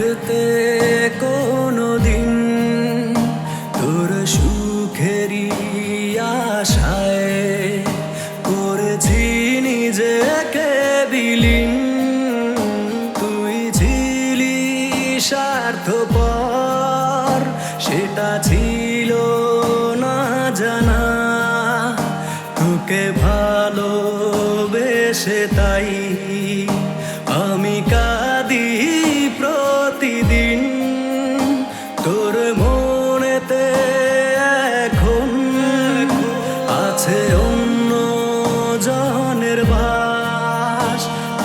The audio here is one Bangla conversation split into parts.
could they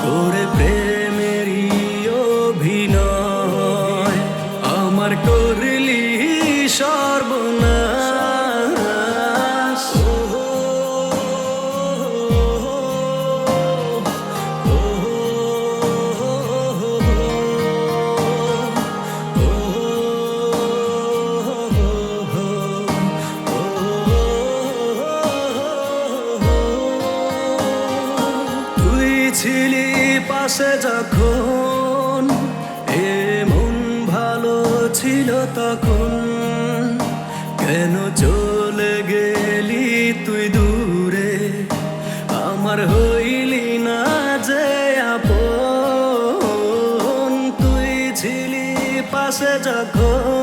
সুরে প্রেম a ghost.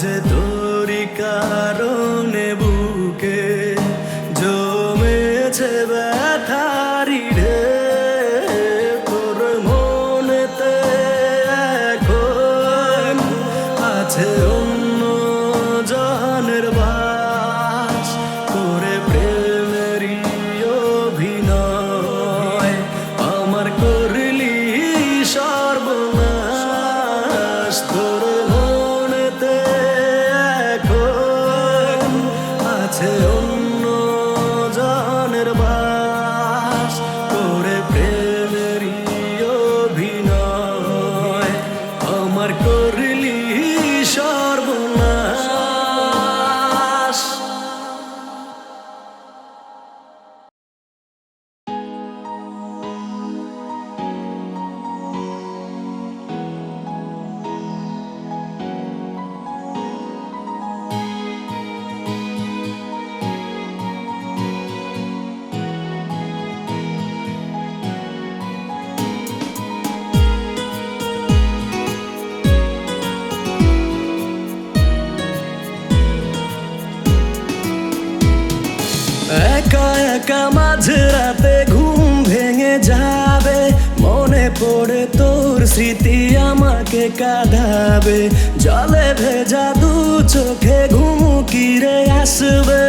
to do রাতে ঘুম ভেঙে যাবে। মনে পড়ে তোর স্মৃতি আমাকে কাঁধাবে জলে ভেজা দু চোখে ঘুম কিরে আসবে।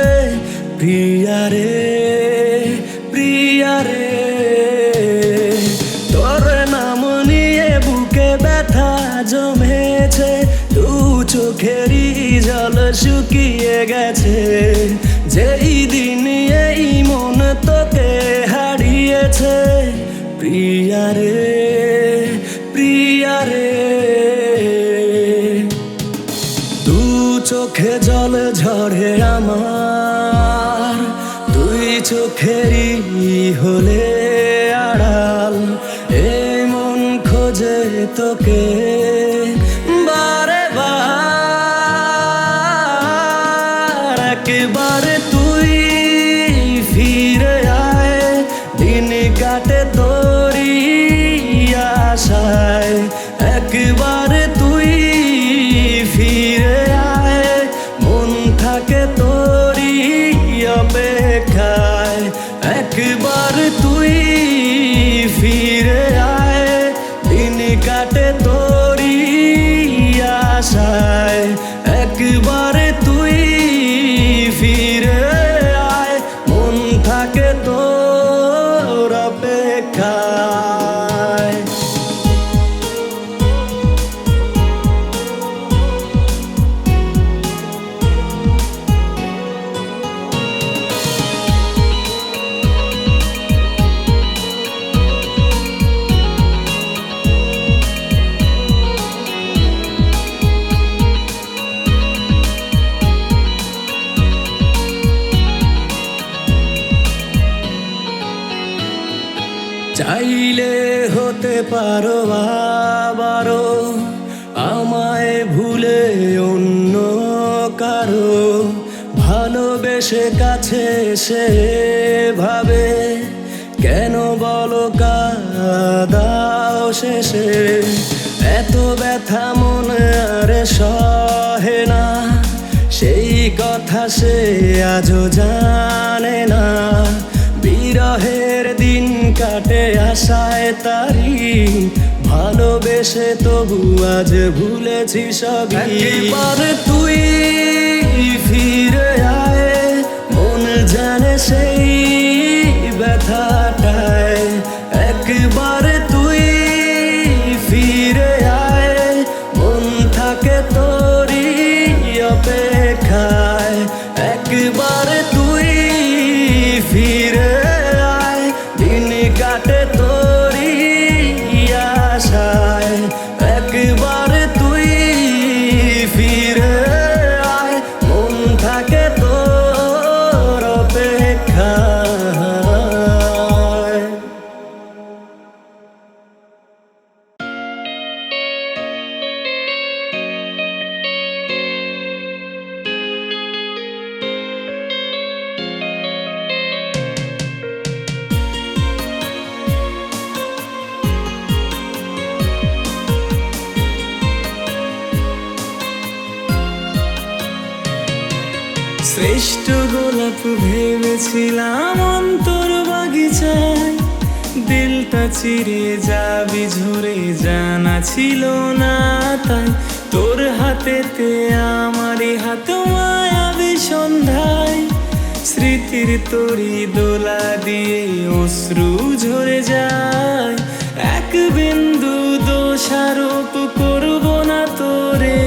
প্রিয়া রে প্রিয়া রে, তোর নাম নিয়ে বুকে ব্যথা জমেছে। দু চোখেরই জল শুকিয়ে গেছে। যেই দিন এই মন আছে, প্রিয়া রে প্রিয়া রে। দু চোখে জল ঝরে আমার, দুই চোখেরই হলে আড়াল। এ মন খোঁজে তোকে। কারও ভালোবেসে কাছে সে ভাবে, কেন বলো কাদাও শেষে? এত ব্যথা মনে আরে সহে না। সেই কথা সে আজও জানে না। বিরহের দিন কাটে আশায় তারি ভালোবেসে তবু আজ ভুলেছি সবই। তুই ফিরে আয় মন জানে সেই ব্যথাটায়। একবার শ্রেষ্ঠ গোলাপ ভেবেছিলাম অন্তর বাগিচায়। দিলটা চিরে যাবি, ঝরে জানা ছিল না তাই। তোর হাতেতে আমারই হাত মায়াবি সন্ধ্যায়। স্মৃতির তরি দোলা দিয়ে অশ্রু ঝরে যায়। এক বিন্দু দোষারোপ করব না তোরে।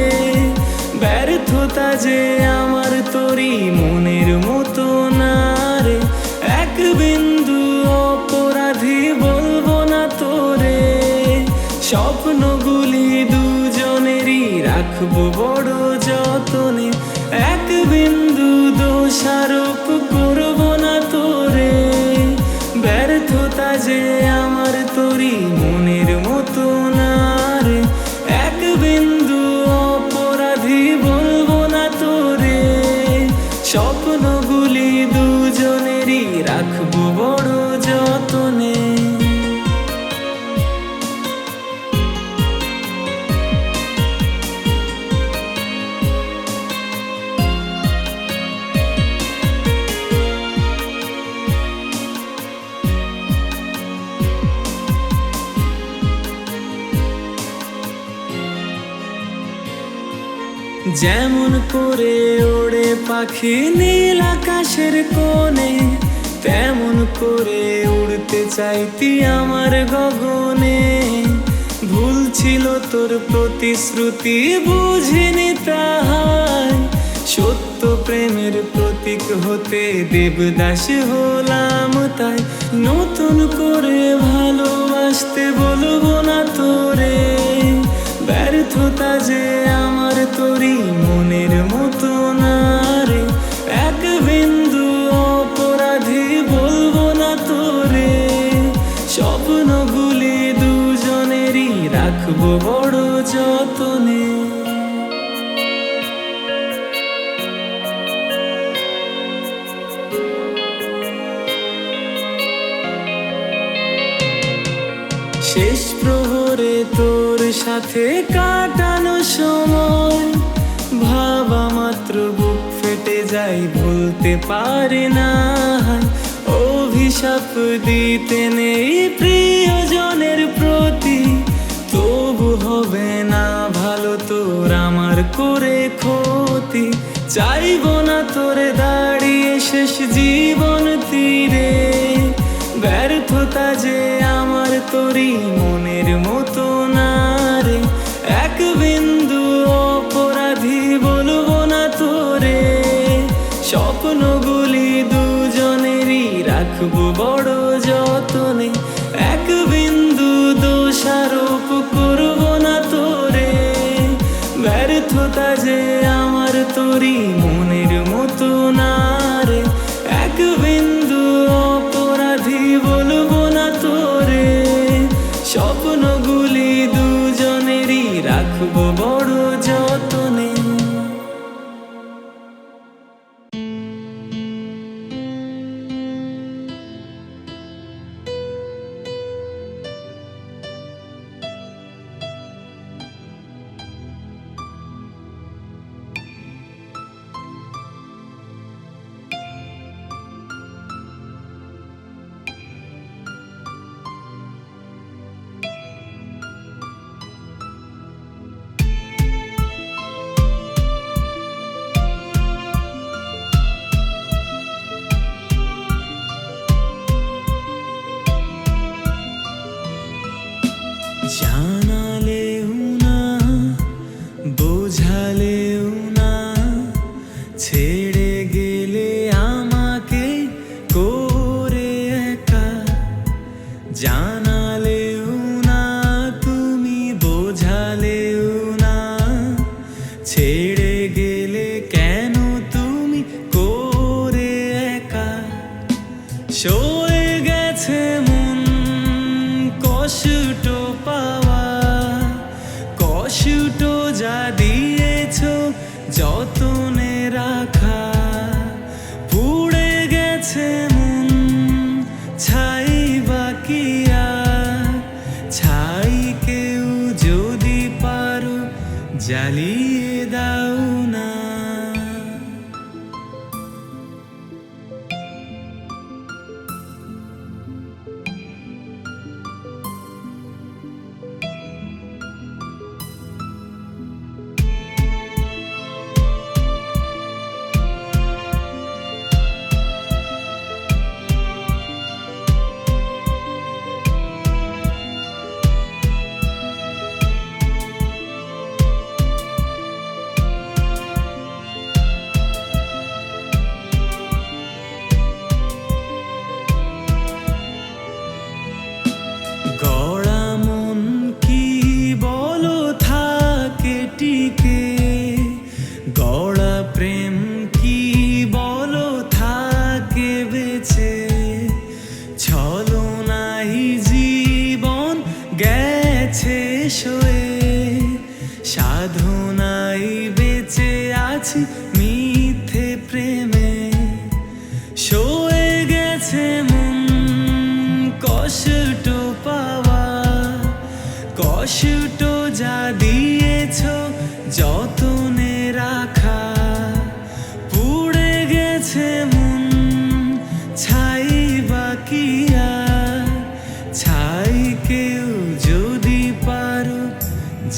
ব্যর্থতা যে আমার মনের মতো না রে। এক বিন্দু অপরাধী বলব না তোরে। স্বপ্নগুলি দুজনেরই রাখব বড় যতনে। এক বিন্দু দোষারোপ করব না তোরে। ব্যর্থতা যে আমার যেমন করে ওড়ে পাখি নীল আকাশের কোণে, তেমন করে উড়তে চাইতি আমার গগনে। ভুল ছিল তোর প্রতিশ্রুতি, বুঝিনি তাহার সত্য প্রেমের প্রতীক হতে দেবদাস হলাম তাই। নতুন করে ভালোবাসতে বলব না তোরে। ব্যর্থতা যে আমার তোরই মনের মতো না রে। এক বিন্দু অপরাধী বলব না তোরে। স্বপ্নগুলি দুজনেরই রাখব বড় যতনে। তোর সাথে কাটানো সময়। ভাবা মাত্র বুক ফেটে যাই ভুলতে পারে না। অভিশাপ দিতে নেই প্রিয়জনের প্রতি। তবু হবে না ভালো তোর আমার করে ক্ষতি। চাইব না তোরে দাঁড়িয়ে শেষ জীবন তীরে। ব্যর্থতা যে আমার তোরই মনের মতো না রে। এক বিন্দু অপরাধী বলব না তোরে। স্বপ্নগুলি দুজনেরই রাখব বড় যতনে। এক বিন্দু দোষারোপ জ্বালিয়ে দাও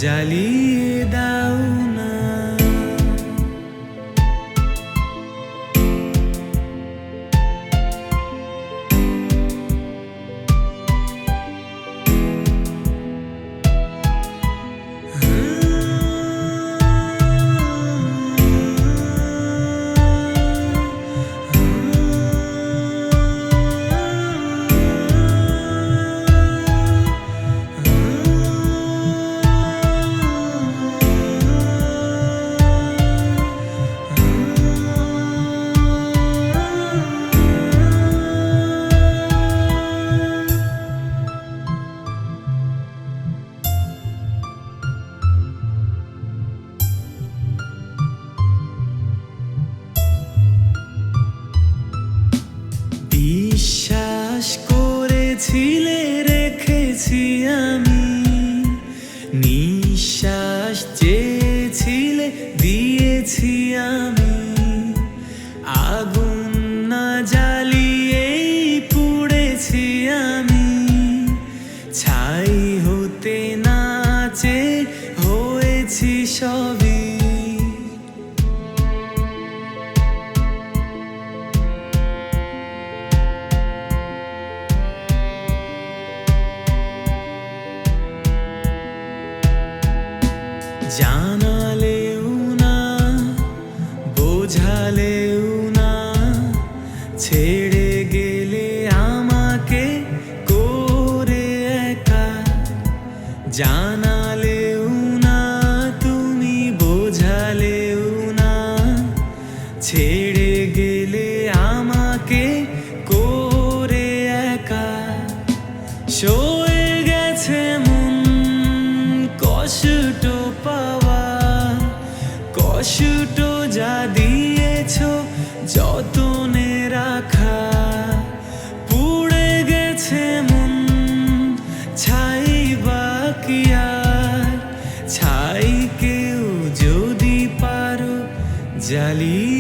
জ্বালিয়ে কষ্ট যা দিয়েছ, যতনে রাখা। পুড়ে গেছে মন, ছাই বাকিয়া ছাই কেউ যদি পারো, জ্বালিয়ে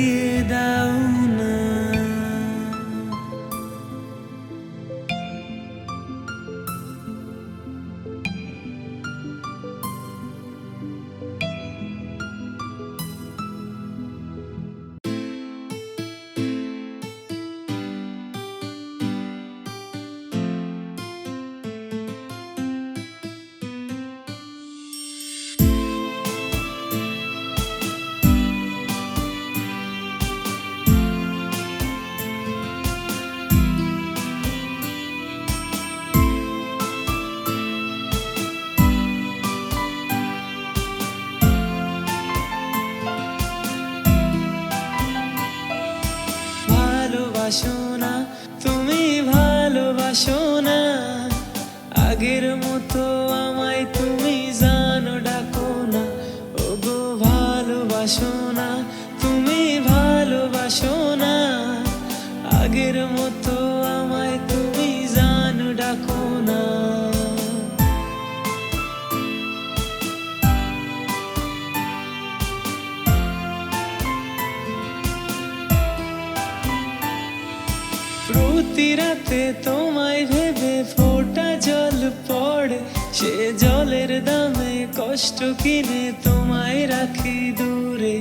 প্রতি রাতে তোমায় ভেবে ফোটা জল পড়ে। সে জলের দামে কষ্ট কিনে তোমায় রাখি দূরে।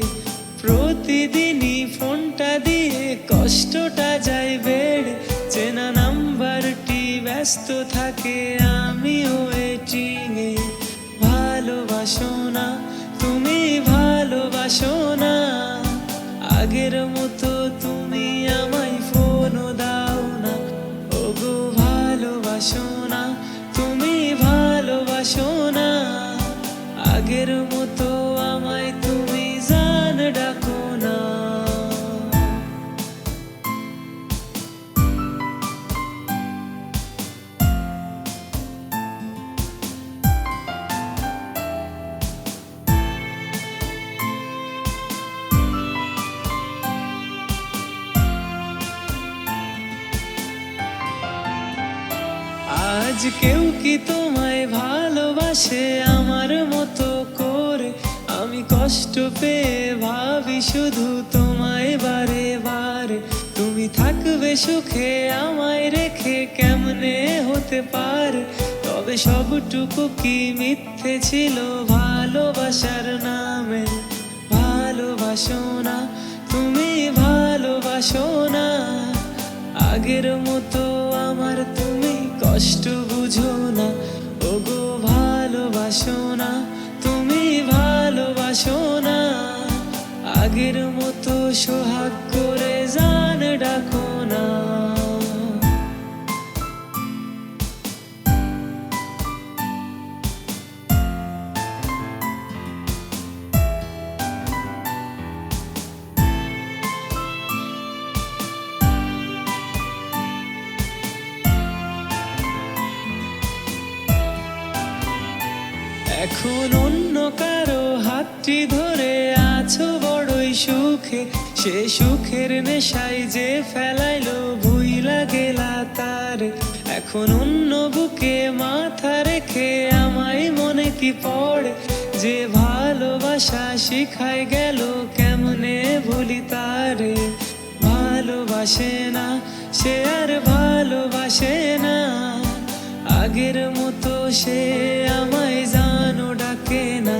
প্রতিদিনই ফোনটা দিয়ে কষ্টটা যায় বেড়ে। চেনা নাম্বারটি ব্যস্ত থাকে আমি ওয়েটিংয়ে ভালোবাসো না, তুমি ভালোবাসো না। আগের মতো আগের মতো আমায় তুমি জান ডাকো না। আজ কেউ কি তোমায় ভালোবাসে? কষ্ট পেয়ে ভাবি শুধু তোমায় বারে বারে। তুমি থাকবে সুখে, আমায় রেখে কেমনে হতে পারে? তবে সবটুকু কি মিথ্যে ছিল ভালোবাসার নামে? ভালোবাসো না, তুমি ভালোবাসো না। আগের মতো আমার তুমি কষ্ট বুঝো না। ওগো ভালোবাসো না। ভালোবাসো না আগের মতো সোহাগ করে জান ডাকো না। এখন অন্য হাতটি ধরে আছো বড়ই সুখে। সে সুখের নেশাই যে ফেলাইলো ভুইলা গেলা তার এখন অন্য বুকে মাথা রেখে আমায় মনে কি পড়ে? যে ভালোবাসা শিখাই গেল কেমনে ভুলি তারে? ভালোবাসে না, সে আর ভালোবাসে না। আগের মতো সে আমায় জানো ডাকে না।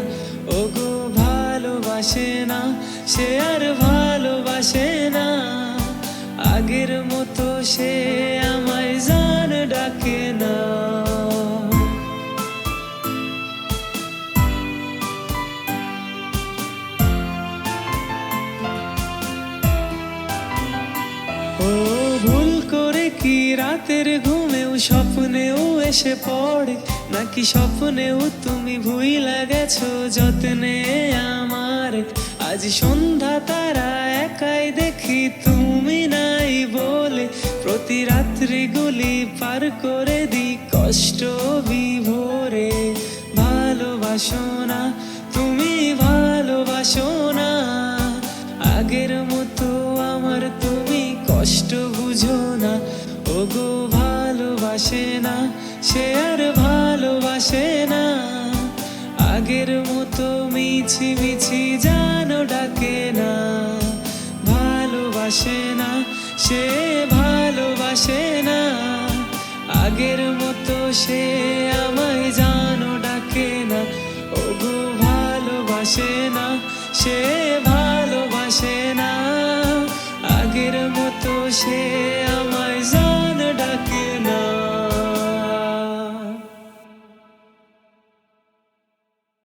ভালোবাসে না, সে আর ভালোবাসে না। আগের মতো সে আমায় জান ডাকে না। ও ভুল করে কি রাতের ঘুমেও, স্বপ্নেও এসে পড়ে নাকি স্বপ্নেও তুমি ভুইলা গেছো? যত্নে আমার। আজ সন্ধ্যা তারা একাই দেখি তুমি নাই বলে। প্রতি রাত্রি গুলি পার করে দি কষ্ট বিভোরে। ভালোবাসো না, তুমি ভালোবাসো না। আগের মতো আমার তুমি কষ্ট বুঝো না। ওগো ভালোবাসে না সে আর ভালোবাসে না। আগের মতো মিছি মিছি জানো ডাকে না। ভালোবাসে না, সে ভালোবাসে না। আগের মতো সে আমায় জানো ডাকে না। ওগো, ভালোবাসে না, সে ভালোবাসে না। আগের মতো সে